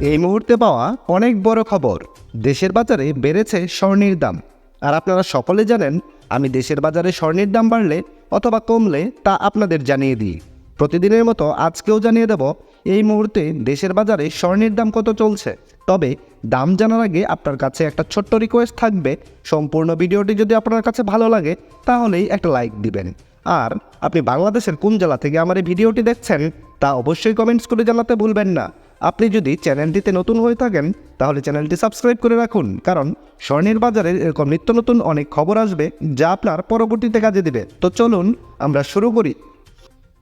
এই মুহূর্তে পাওয়া অনেক বড় খবর। দেশের বাজারে বেড়েছে স্বর্ণের দাম। আর আপনারা সকলে জানেন, আমি দেশের বাজারে স্বর্ণের দাম বাড়লে অথবা কমলে তা আপনাদের জানিয়ে দিই। প্রতিদিনের মতো আজকেও জানিয়ে দেব, এই মুহূর্তে দেশের বাজারে স্বর্ণের দাম কত চলছে। তবে দাম জানার আগে আপনার কাছে একটা ছোট্ট রিকোয়েস্ট থাকবে। সম্পূর্ণ ভিডিওটি যদি আপনার কাছে ভালো লাগে, তাহলেই একটা লাইক দিবেন। আর আপনি বাংলাদেশের কোন জেলা থেকে আমার এই ভিডিওটি দেখছেন, তা অবশ্যই কমেন্টস করে জানাতে ভুলবেন না। আপনি যদি চ্যানেলটিতে নতুন হয়ে থাকেন, তাহলে চ্যানেলটি সাবস্ক্রাইব করে রাখুন, কারণ স্বর্ণের বাজারে এরকম নিত্য নতুন অনেক খবর আসবে যা আপনার পরবর্তীতে কাজে দেবে। তো চলুন আমরা শুরু করি।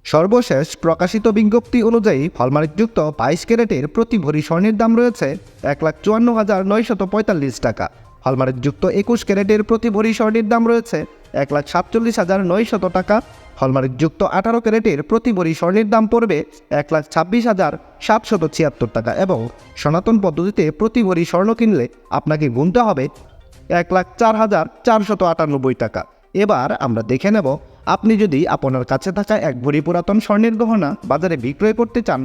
সর্বশেষ প্রকাশিত বিজ্ঞপ্তি অনুযায়ী হলমার্কযুক্ত বাইশ ক্যারেটের প্রতি ভরি স্বর্ণের দাম রয়েছে এক লাখ চুয়ান্ন হাজার নয়শত পঁয়তাল্লিশ টাকা। হলমার্কযুক্ত একুশ ক্যারেটের প্রতি ভরি স্বর্ণের দাম রয়েছে এক লাখ সাতচল্লিশ হাজার নয়শত টাকা। হলমার্কযুক্ত আঠারো ক্যারেটের প্রতি ভরি স্বর্ণের দাম পড়বে এক লাখ ছাব্বিশ হাজার সাতশত ছিয়াত্তর টাকা এবং সনাতন পদ্ধতিতে প্রতি ভরি স্বর্ণ কিনলে আপনাকে গুনতে হবে এক লাখ চার হাজার চারশত আটানব্বই টাকা। এবার আমরা দেখে নেব, আপনি যদি আপনার কাছে থাকা এক ভরি পুরাতন স্বর্ণের গহনা বাজারে বিক্রয় করতে চান,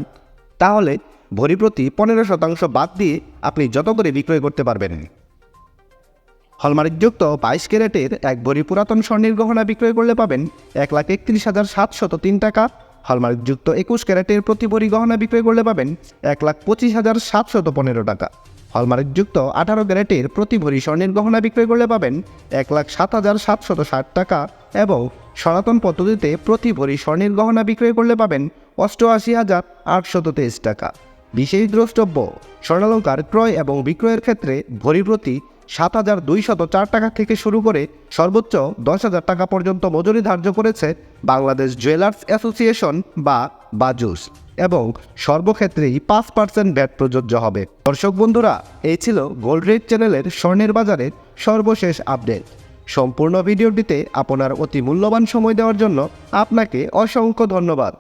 তাহলে ভরি প্রতি পনেরো শতাংশ বাদ দিয়ে আপনি যত করে বিক্রয় করতে পারবেন। হলমার্কযুক্ত বাইশ ক্যারেটের এক ভরি পুরাতন স্বর্ণের গহনা বিক্রয় করলে পাবেন এক লাখ একত্রিশ হাজার সাতশত তিন টাকা। হলমার্কযুক্ত একুশ ক্যারেটের প্রতি ভরি গহনা বিক্রয় করলে পাবেন এক লাখ পঁচিশ হাজার সাতশত পনেরো টাকা। হলমার্কযুক্ত আঠারো ক্যারেটের প্রতি ভরি স্বর্ণের গহনা বিক্রয় করলে পাবেন এক লাখ সাত হাজার সাতশত ষাট টাকা এবং সনাতন পদ্ধতিতে প্রতি ভরি স্বর্ণের গহনা বিক্রয় করলে পাবেন অষ্টআশি হাজার আটশত তেইশ টাকা। বিশেষ দ্রষ্টব্য, স্বর্ণালঙ্কার ক্রয় এবং বিক্রয়ের ক্ষেত্রে ভরি প্রতি সাত হাজার দুইশত চার টাকা থেকে শুরু করে সর্বোচ্চ দশ হাজার টাকা পর্যন্ত মজুরি ধার্য করেছে বাংলাদেশ জুয়েলার্স অ্যাসোসিয়েশন বা বাজুস এবং সর্বক্ষেত্রেই পাঁচ পার্সেন্ট ব্যাট প্রযোজ্য হবে। দর্শক বন্ধুরা, এই ছিল গোল্ড রেট চ্যানেলের স্বর্ণের বাজারের সর্বশেষ আপডেট। সম্পূর্ণ ভিডিওটিতে আপনার অতি মূল্যবান সময় দেওয়ার জন্য আপনাকে অসংখ্য ধন্যবাদ।